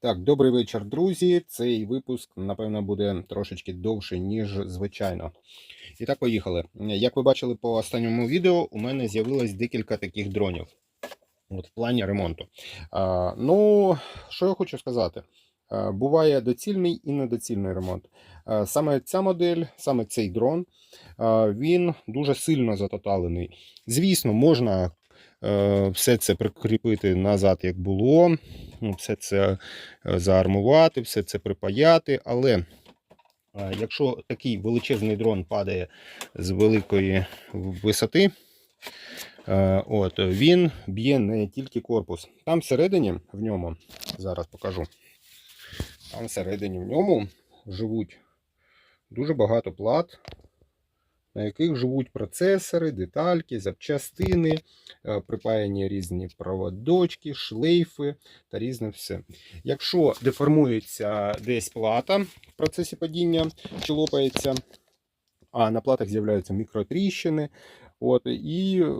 Так, добрий вечір, друзі. Цей випуск, напевно, буде трошечки довше, ніж звичайно. І так, поїхали. Як ви бачили по останньому відео, у мене з'явилось декілька таких дронів. От, в плані ремонту. А, ну, що я хочу сказати. А, буває доцільний і недоцільний ремонт. А, саме ця модель, саме цей дрон, а, він дуже сильно затоталений. Звісно, можна все це прикріпити назад, як було, ну, все це е, заармувати, все це припаяти. Але е, якщо такий величезний дрон падає з великої висоти, е, от, він б'є не тільки корпус. Там всередині в ньому, зараз покажу, там всередині в ньому живуть дуже багато плат, на яких живуть процесори, детальки, запчастини, е, припаяні різні проводочки, шлейфи та різне все. Якщо деформується десь плата в процесі падіння чи лопається, а на платах з'являються мікротріщини, от, і е,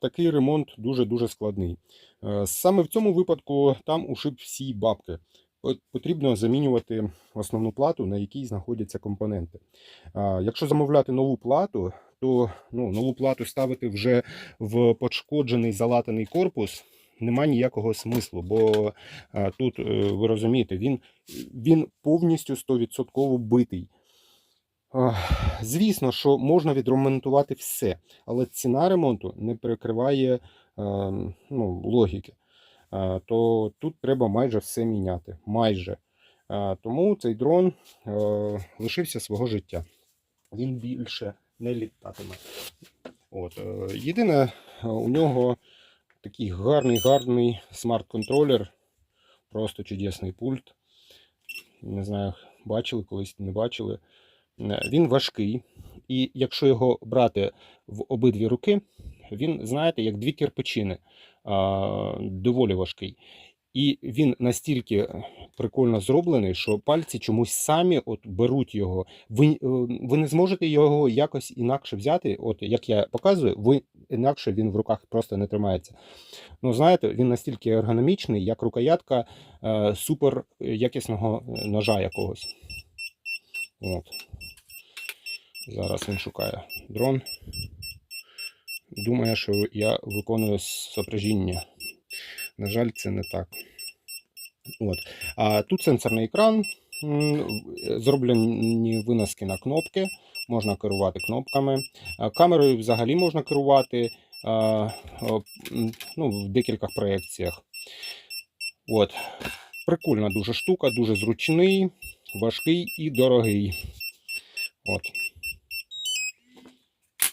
такий ремонт дуже-дуже складний. Е, Саме в цьому випадку там ушиб всі бабки. От Потрібно замінювати основну плату, на якій знаходяться компоненти. Якщо замовляти нову плату, то ну, нову плату ставити вже в пошкоджений залатаний корпус нема ніякого смислу, бо тут, е, ви розумієте, він, він повністю 100% битий. Звісно, що можна відремонтувати все, але ціна ремонту не перекриває е, ну, логіки. То тут треба майже все міняти. Майже. Тому цей дрон е, лишився свого життя. Він більше не літатиме. От. е, Єдине, е, у нього такий гарний, гарний смарт-контролер. Просто чудесний пульт. Не знаю, бачили колись, не бачили. Він важкий, і якщо його брати в обидві руки, він, знаєте, як дві кирпичини, доволі важкий. І він настільки прикольно зроблений, що пальці чомусь самі от беруть його. Ви, е, ви не зможете його якось інакше взяти. От як я показую, ви інакше він в руках просто не тримається. Ну, знаєте, він настільки ергономічний, як рукоятка е, супер якісного е, ножа якогось. От. Зараз він шукає дрон. Думає, що я виконую сопряжіння. На жаль, це не так. От. А тут сенсорний екран. Зроблені виноски на кнопки. Можна керувати кнопками. Камерою взагалі можна керувати ну, в декількох проєкціях. От. Прикольна дуже штука, дуже зручний, важкий і дорогий. От.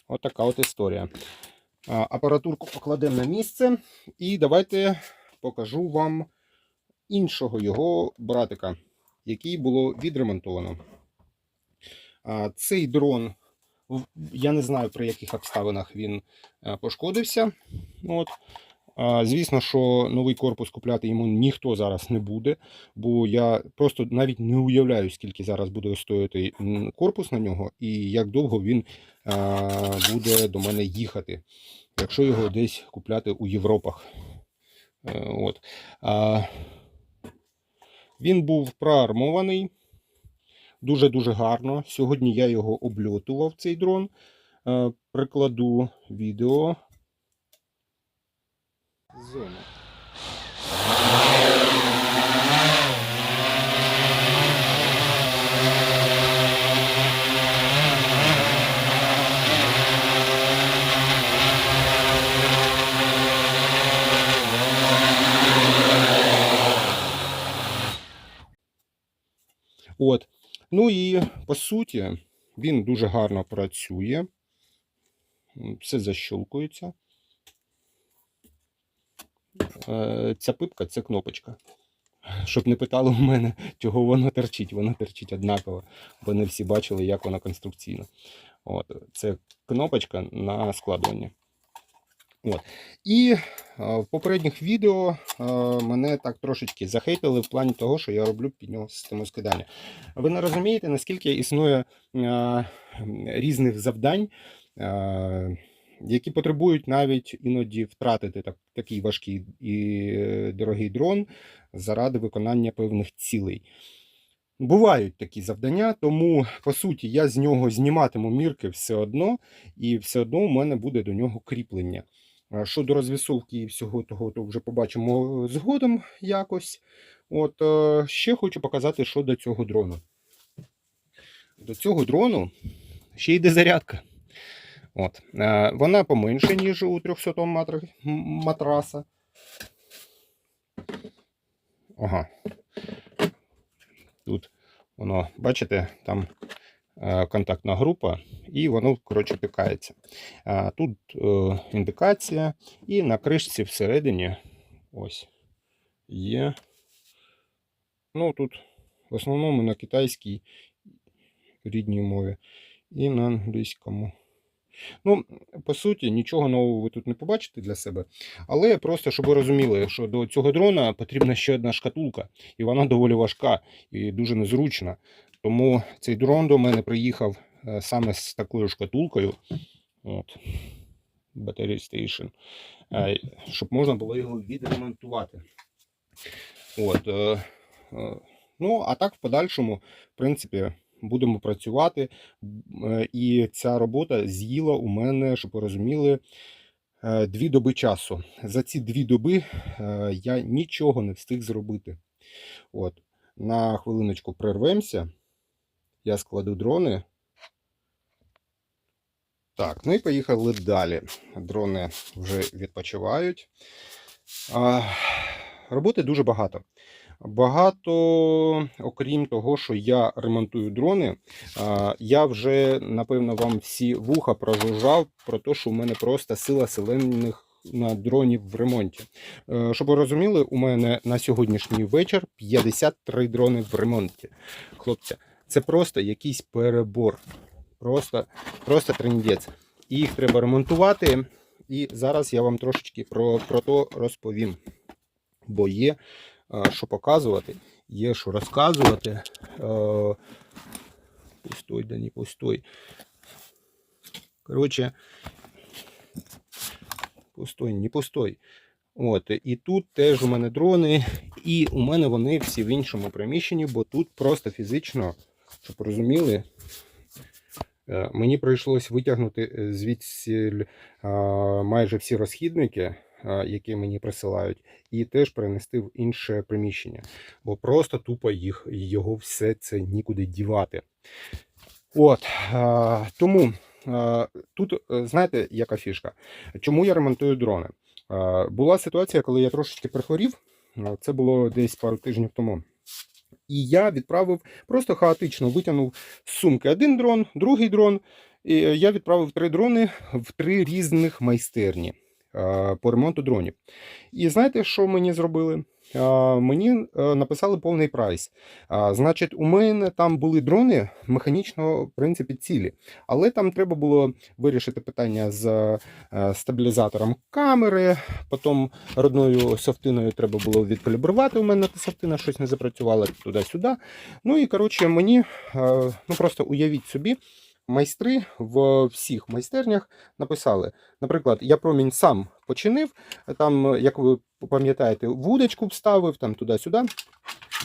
От така от історія. Апаратурку покладемо на місце. І давайте покажу вам іншого його братика, який було відремонтовано. Цей дрон, я не знаю при яких обставинах він е, пошкодився. От. Звісно, що новий корпус купляти йому ніхто зараз не буде, бо я просто навіть не уявляю, скільки зараз буде стоїти м, корпус на нього і як довго він буде до мене їхати, якщо його десь купляти у Європах. Е, От. Він був проармований дуже-дуже гарно. Сьогодні я його обльотував, цей дрон. Е, Прикладу відео. Зона. От. Ну і по суті, він дуже гарно працює. Все защелкується. Е, Ця пипка це кнопочка. Щоб не питали у мене, чого воно терчить. Воно терчить однаково, бо не всі бачили, як вона конструкційна. От. Це кнопочка на складування. От. І е, в попередніх відео е, мене так трошечки захейтили в плані того, що я роблю під нього систему скидання. Ви не розумієте, наскільки існує різних завдань. Які потребують навіть іноді втратити так, такий важкий і е, дорогий дрон заради виконання певних цілей. Бувають такі завдання, тому по суті я з нього зніматиму мірки все одно, і все одно у мене буде до нього кріплення. Щодо розвісовки і всього того, то вже побачимо згодом якось. От е, ще хочу показати, що до цього дрону. До цього дрону ще йде зарядка. От. Е, Вона поменше, ніж у 300 матра- м- матраса. Ага. Тут воно, бачите, там е, контактна група, і воно, коротше, пікається. А Тут е, індикація, і на кришці всередині ось є. Ну, тут в основному на китайській рідній мові і на англійському. Ну, по суті, нічого нового ви тут не побачите для себе. Але просто, щоб ви розуміли, що до цього дрона потрібна ще одна шкатулка, і вона доволі важка і дуже незручна. Тому цей дрон до мене приїхав е, саме з такою шкатулкою. От. Battery Station. е, Щоб можна було його відремонтувати. От. е, Ну, а так, в подальшому, в принципі, будемо працювати. Е, І ця робота з'їла у мене, щоб ви розуміли, е, дві доби часу. За ці дві доби е, я нічого не встиг зробити. От. На хвилиночку прервемося. Я складу дрони. Так, ну і поїхали далі. Дрони вже відпочивають. А, роботи дуже багато. Багато, окрім того, що я ремонтую дрони, я вже, напевно, вам всі вуха прожужжав про те, що у мене просто сила селених на дронів в ремонті. Е, Щоб ви розуміли, у мене на сьогоднішній вечір 53 дрони в ремонті. Хлопці, це просто якийсь перебор. Просто, просто трендець. Їх треба ремонтувати. І зараз я вам трошечки про, про то розповім. Бо є що показувати, є що розказувати. Е, Пустой, да не пустой. Коротше, пустой, не пустой. От, і тут теж у мене дрони, і у мене вони всі в іншому приміщенні, бо тут просто фізично, щоб розуміли, е, мені прийшлось витягнути е, звідси е, майже всі розхідники, е, які мені присилають, і теж перенести в інше приміщення. Бо просто тупо їх його все це нікуди дівати. От е, тому е, тут, е, знаєте, яка фішка? Чому я ремонтую дрони? Е, Була ситуація, коли я трошечки прихворів. е, Це було десь пару тижнів тому. І я відправив просто хаотично витягнув з сумки один дрон, другий дрон. І я відправив три дрони в три різних майстерні е, по ремонту дронів. І знаєте, що мені зробили? Е, Мені е, написали повний прайс. Значить, у мене там були дрони механічного в принципі цілі, але там треба було вирішити питання з е, стабілізатором камери. Потім родною софтиною треба було відкалібрувати. У мене та софтина щось не запрацювала туди-сюди. Ну і коротше, мені е, ну просто уявіть собі. Майстри в всіх майстернях написали, наприклад, я промінь сам починив, там, як ви пам'ятаєте, вудочку вставив там туди-сюди.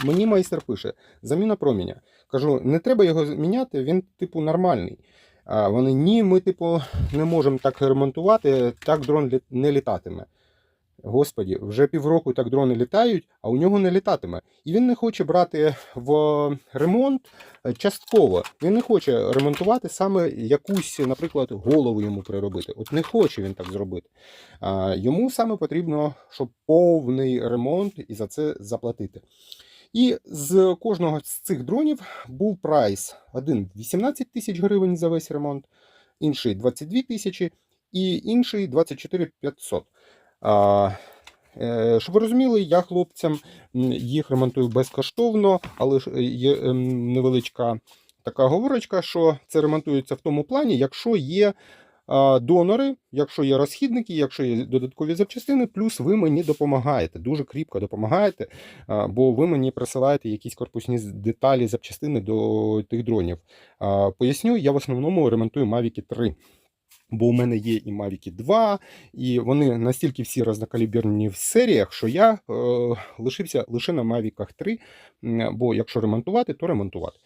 Мені майстер пише: заміна проміня. Кажу, не треба його міняти, він, типу, нормальний. А вони ні, ми, типу, не можемо так ремонтувати, так дрон не літатиме. Господі, вже півроку так дрони літають, а у нього не літатиме. І він не хоче брати в ремонт е, частково. Він не хоче ремонтувати саме якусь, наприклад, голову йому приробити. От не хоче він так зробити. Йому саме потрібно, щоб повний ремонт і за це заплатити. І з кожного з цих дронів був прайс: один 18 тисяч гривень за весь ремонт, інший 22 тисячі і інший 24 500. Е, щоб ви розуміли, я хлопцям їх ремонтую безкоштовно, але ж є ем, невеличка така говорочка, що це ремонтується в тому плані, якщо є донори, якщо є розхідники, якщо є додаткові запчастини, плюс ви мені допомагаєте, дуже кріпко допомагаєте, бо ви мені присилаєте якісь корпусні деталі, запчастини до тих дронів. Поясню, я в основному ремонтую Mavic 3. Бо у мене є і Mavic 2, і вони настільки всі різнокаліберні в серіях, що я е, лишився лише на Mavic 3, бо якщо ремонтувати, то ремонтувати.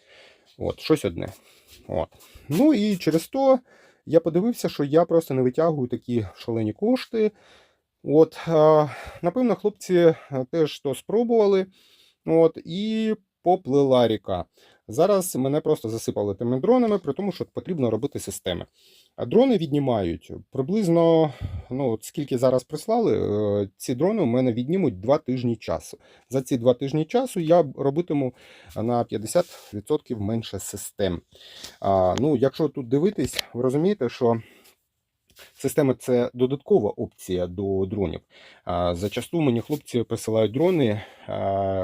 От, щось одне. От. Ну і через то я подивився, що я просто не витягую такі шалені кошти. От, е, напевно, хлопці е, теж то спробували. От, і поплила ріка. Зараз мене просто засипали тими дронами, при тому, що потрібно робити системи. Дрони віднімають приблизно, ну от скільки зараз прислали, е, ці дрони у мене віднімуть 2 тижні часу. За ці 2 тижні часу я робитиму на 50% менше систем. А, ну, якщо тут дивитись, ви розумієте, що система це додаткова опція до дронів. Зачасту мені хлопці присилають дрони,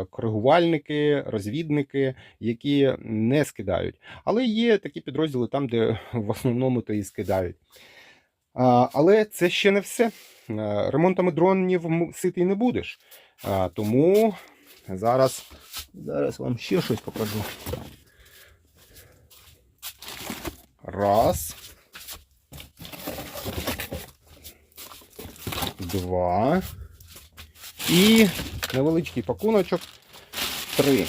коригувальники, розвідники, які не скидають. Але є такі підрозділи там, де в основному то і скидають. Але це ще не все. Ремонтами дронів ситий не будеш. Тому зараз, зараз вам ще щось покажу. Раз. Два. І невеличкий пакуночок. Три.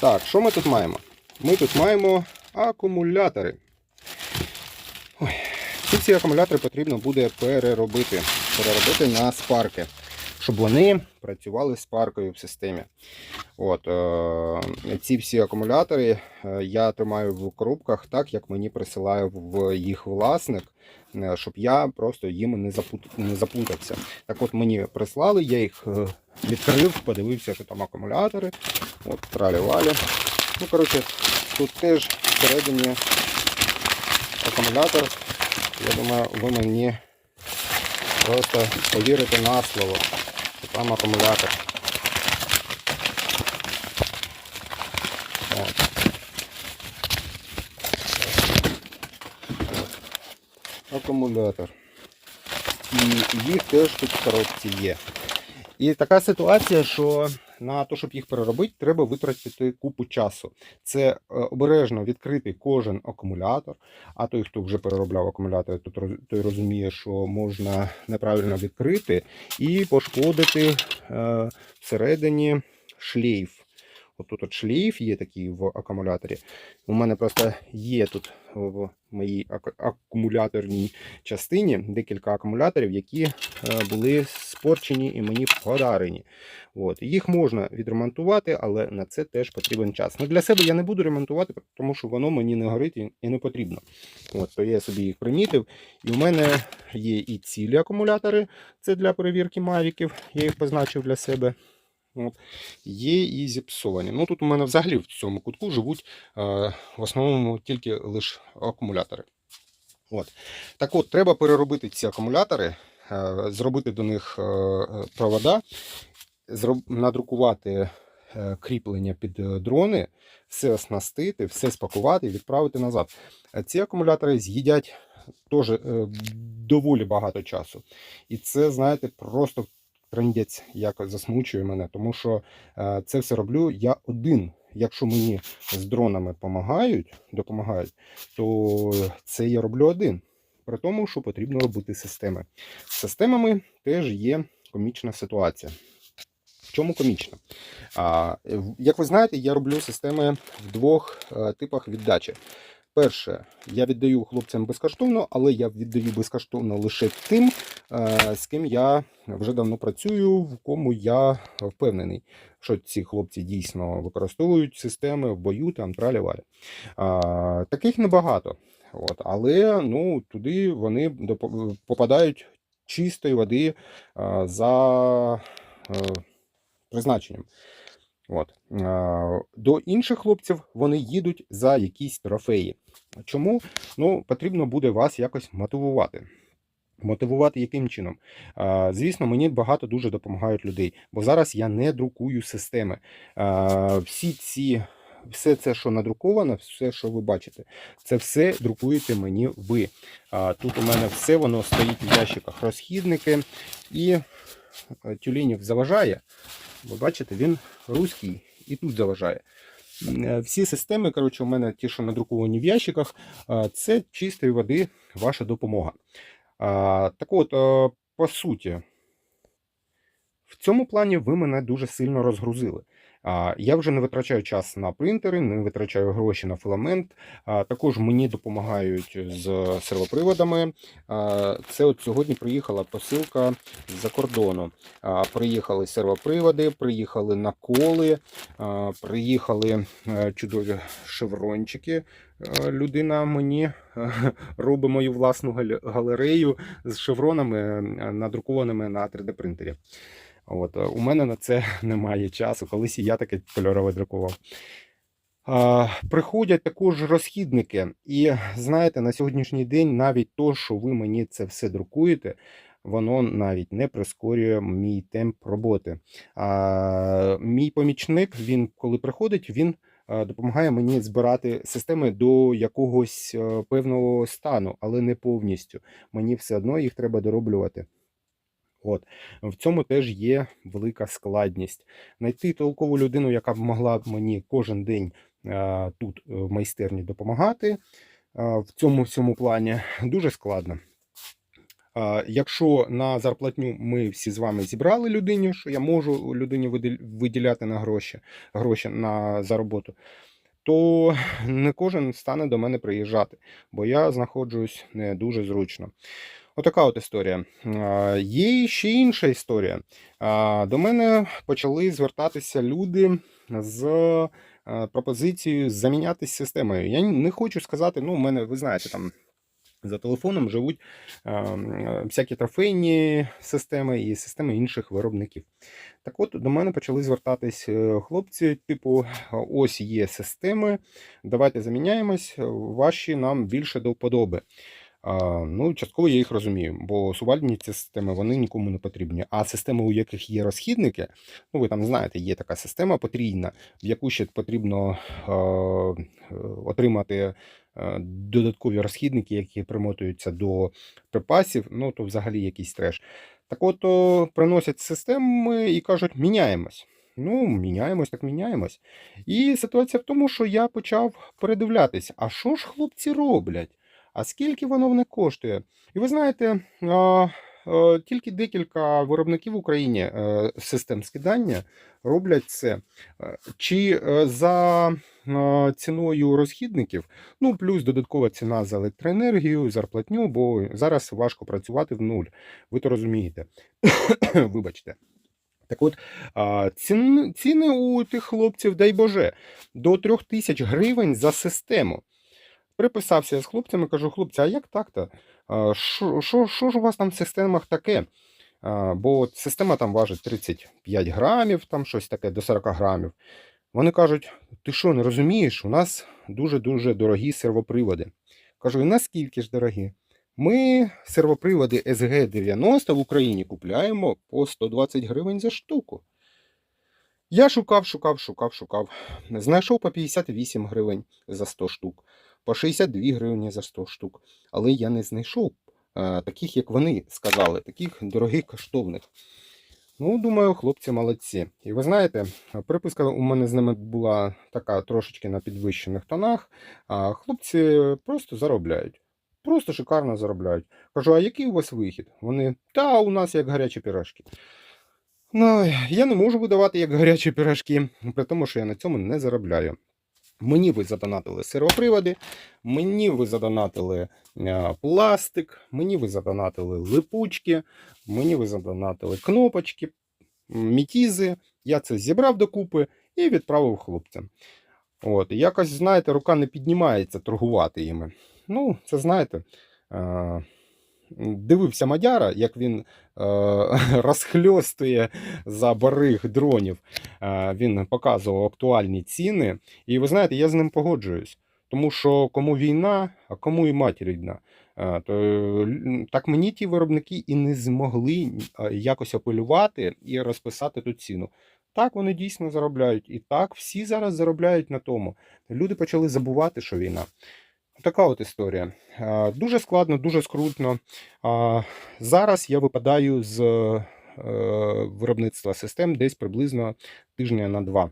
Так, що ми тут маємо? Ми тут маємо акумулятори. Ой, ці акумулятори потрібно буде переробити. Переробити на спарки, щоб вони працювали з паркою в системі. От, е, ці всі акумулятори е, я тримаю в коробках так, як мені присилає в їх власник, е, щоб я просто їм не, запут, не заплутався. Так от мені прислали, я їх е, відкрив, подивився, що там акумулятори. От, тралі-валі. Ну, коротше, тут теж всередині акумулятор. Я думаю, ви мені просто повірите на слово, там акумулятор. От. Акумулятор. І їх теж тут в коробці є. І така ситуація, що на те, щоб їх переробити, треба витратити купу часу. Це е, обережно відкрити кожен акумулятор. А той, хто вже переробляв акумулятори, той розуміє, що можна неправильно відкрити і пошкодити е, всередині шлейф. От тут от шлейф є такий в акумуляторі. У мене просто є тут в моїй акумуляторній частині декілька акумуляторів, які е, були спорчені і мені подарені. От. Їх можна відремонтувати, але на це теж потрібен час. Ну, для себе я не буду ремонтувати, тому що воно мені не горить і не потрібно. От, то я собі їх примітив. І в мене є і цілі акумулятори, це для перевірки мавіків, я їх позначив для себе. От. Є і зіпсовані. Ну тут у мене взагалі в цьому кутку живуть е, в основному тільки лише акумулятори. От. Так от, треба переробити ці акумулятори, зробити до них е, е, провода, надрукувати е, кріплення під е, дрони, все оснастити, все спакувати і відправити назад. Е, Ці акумулятори з'їдять теж е, доволі багато часу. І це, знаєте, просто трендець якось засмучує мене, тому що е, це все роблю я один. Якщо мені з дронами допомагають, допомагають, то це я роблю один. При тому, що потрібно робити системи. З системами теж є комічна ситуація. В чому комічна? А, як ви знаєте, я роблю системи в двох е, типах віддачі. Перше, я віддаю хлопцям безкоштовно, але я віддаю безкоштовно лише тим, е, з ким я вже давно працюю, в кому я впевнений, що ці хлопці дійсно використовують системи в бою там тралі-валі. Таких небагато. От, але ну, туди вони попадають чистої води за е, призначенням. От. До інших хлопців вони їдуть за якісь трофеї. Чому? Ну, потрібно буде вас якось мотивувати. Мотивувати яким чином? Звісно, мені багато дуже допомагають людей, бо зараз я не друкую системи. Всі ці, все це, що надруковано, все, що ви бачите, це все друкуєте мені ви. А, Тут у мене все воно стоїть в ящиках розхідники і е, тюленів заважає. Ви бачите, він руський і тут заважає. Е, Всі системи, коротше, у мене ті, що надруковані в ящиках, це чистої води ваша допомога. Так от, е, по суті, в цьому плані ви мене дуже сильно розгрузили. Я вже не витрачаю час на принтери, не витрачаю гроші на філамент. Також мені допомагають з сервоприводами. Це от сьогодні приїхала посилка з-за кордону. Приїхали сервоприводи, приїхали наколи, приїхали е, чудові шеврончики. Е, Людина мені е, робить мою власну галерею з шевронами, е, надрукованими на 3D принтері. От, е, у мене на це немає часу. Колись і я таке кольорове друкував. А, приходять також розхідники. І знаєте, на сьогоднішній день навіть то, що ви мені це все друкуєте, воно навіть не прискорює мій темп роботи. А, мій помічник, він коли приходить, він е, допомагає мені збирати системи до якогось е, певного стану, але не повністю. Мені все одно їх треба дороблювати. От в цьому теж є велика складність. Знайти толкову людину, яка б могла мені кожен день е, тут е, в майстерні допомагати е, в цьому всьому плані, дуже складно. Якщо на зарплатню ми всі з вами зібрали людині, що я можу людині виділяти на гроші, гроші на за роботу, то не кожен стане до мене приїжджати, бо я знаходжусь не дуже зручно. Отака от історія. Є ще інша історія. До мене почали звертатися люди з е, пропозицією замінятися системою. Я не хочу сказати, ну, у мене, ви знаєте, там за телефоном живуть е, всякі трофейні системи і системи інших виробників. Так от до мене почали звертатись е, хлопці, типу, ось є системи, давайте заміняємось, ваші нам більше до вподоби. Ну, частково я їх розумію, бо сувальні ці системи вони нікому не потрібні. А системи, у яких є розхідники, ну ви там знаєте, є така система потрійна, в яку ще потрібно е, отримати е, додаткові розхідники, які примотуються до припасів, ну то взагалі якийсь треш. Так от приносять системи і кажуть, міняємось. Ну, міняємось, так міняємось. І ситуація в тому, що я почав передивлятися, а що ж хлопці роблять? А скільки воно в них коштує? І ви знаєте, тільки декілька виробників в Україні е, систем скидання роблять це. Е, Чи е, за ціною розхідників, ну плюс додаткова ціна за електроенергію, зарплатню, бо зараз важко працювати в нуль. Ви то розумієте. Вибачте. Так от, ціни у тих хлопців, дай Боже, до 3 тисяч гривень за систему. Приписався з хлопцями, кажу, хлопці, а як так-то? Що ж у вас там в системах таке? А, Бо система там важить 35 грамів, там щось таке до 40 грамів. Вони кажуть: ти що, не розумієш? У нас дуже-дуже дорогі сервоприводи. Кажу, і наскільки ж дорогі? Ми сервоприводи SG90 в Україні купляємо по 120 гривень за штуку. Я шукав, шукав, шукав, шукав. Знайшов по 58 гривень за 100 штук, по 62 гривні за 100 штук. Але я не знайшов е, таких, як вони сказали, таких дорогих коштовних. Ну, думаю, хлопці молодці. І ви знаєте, приписка у мене з ними була така трошечки на підвищених тонах, а хлопці просто заробляють. Просто шикарно заробляють. Кажу, а який у вас вихід? Вони, та у нас як гарячі пірашки. Ну, я не можу видавати як гарячі пірашки, при тому, що я на цьому не заробляю. Мені ви задонатили сервоприводи, мені ви задонатили е, пластик, мені ви задонатили липучки, мені ви задонатили кнопочки, мітізи. Я це зібрав докупи і відправив хлопцям. От, якось, знаєте, рука не піднімається торгувати їми. Ну, це знаєте. Дивився Мадяра, як він е, розхльостує за бариг дронів. Е, він показував актуальні ціни. І ви знаєте, я з ним погоджуюсь. Тому що кому війна, а кому і матір рідна. Е, то, так мені ті виробники і не змогли якось апелювати і розписати ту ціну. Так, вони дійсно заробляють. І так, всі зараз заробляють на тому. Люди почали забувати, що війна. Така от історія. Дуже складно, дуже скрутно. Зараз я випадаю з е, виробництва систем десь приблизно тижня на два.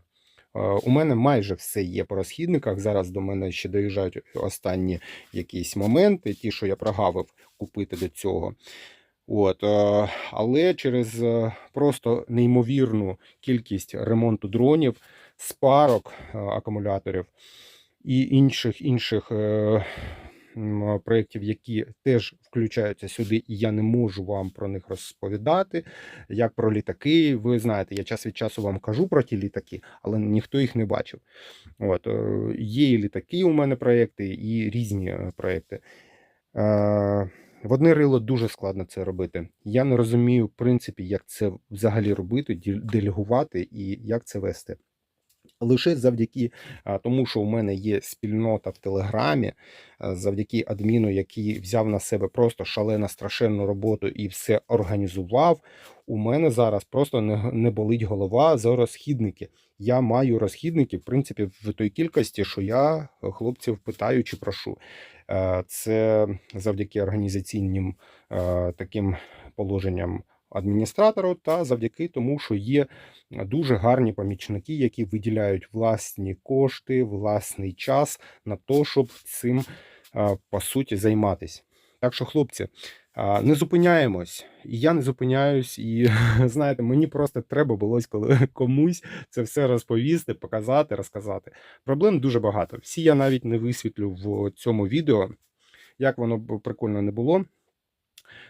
У мене майже все є по розхідниках. Зараз до мене ще доїжджають останні якісь моменти, ті, що я прогавив купити до цього. От, е, але через е, просто неймовірну кількість ремонту дронів, спарок акумуляторів і інших інших е, проєктів, які теж включаються сюди, і я не можу вам про них розповідати. Як про літаки, ви знаєте, я час від часу вам кажу про ті літаки, але ніхто їх не бачив. От, е, є і літаки у мене проєкти, і різні е, проєкти. В одне рило дуже складно це робити. Я не розумію, в принципі, як це взагалі робити, делегувати і як це вести. Лише завдяки тому, що у мене є спільнота в Телеграмі, завдяки адміну, який взяв на себе просто шалено страшенну роботу і все організував. У мене зараз просто не, не болить голова за розхідники. Я маю розхідники, в принципі, в той кількості, що я хлопців питаю чи прошу. Е, Це завдяки організаційним е, таким положенням адміністратору та завдяки тому, що є дуже гарні помічники, які виділяють власні кошти, власний час на те, щоб цим е, по суті займатися. Так що, хлопці, е, не зупиняємось. І я не зупиняюсь, і знаєте, мені просто треба було комусь це все розповісти, показати, розказати. Проблем дуже багато. Всі я навіть не висвітлю в цьому відео, як воно прикольно не було.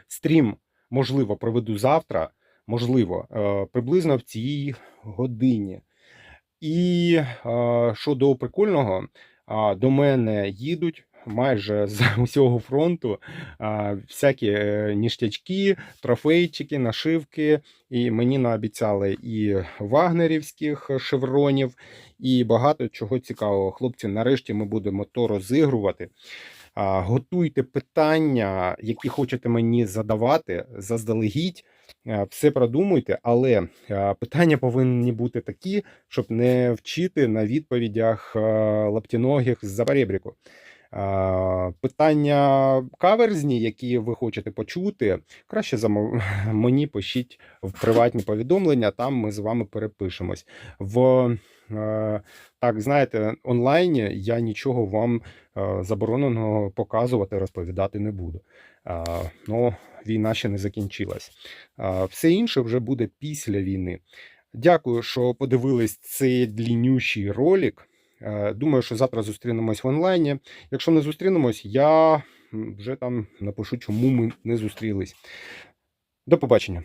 Стрім, можливо, проведу завтра, можливо, е, приблизно в цій годині. І е, що до прикольного, до мене їдуть майже з усього фронту а, всякі е, ніштячки, трофейчики, нашивки. І мені наобіцяли і вагнерівських шевронів, і багато чого цікавого. Хлопці, нарешті ми будемо то розігрувати. Готуйте питання, які хочете мені задавати заздалегідь. Е, Все продумуйте, але е, питання повинні бути такі, щоб не вчити на відповідях е, лаптіногих з-за перебріку. Е, Питання каверзні, які ви хочете почути, краще замов... мені пишіть в приватні повідомлення, там ми з вами перепишемось. В е, так, знаєте, онлайні я нічого вам е, забороненого показувати, розповідати не буду. Ну, війна ще не закінчилась. Все інше вже буде після війни. Дякую, що подивились цей дліннющий ролик. Е, Думаю, що завтра зустрінемось в онлайні. Якщо не зустрінемось, я вже там напишу, чому ми не зустрілись. До побачення.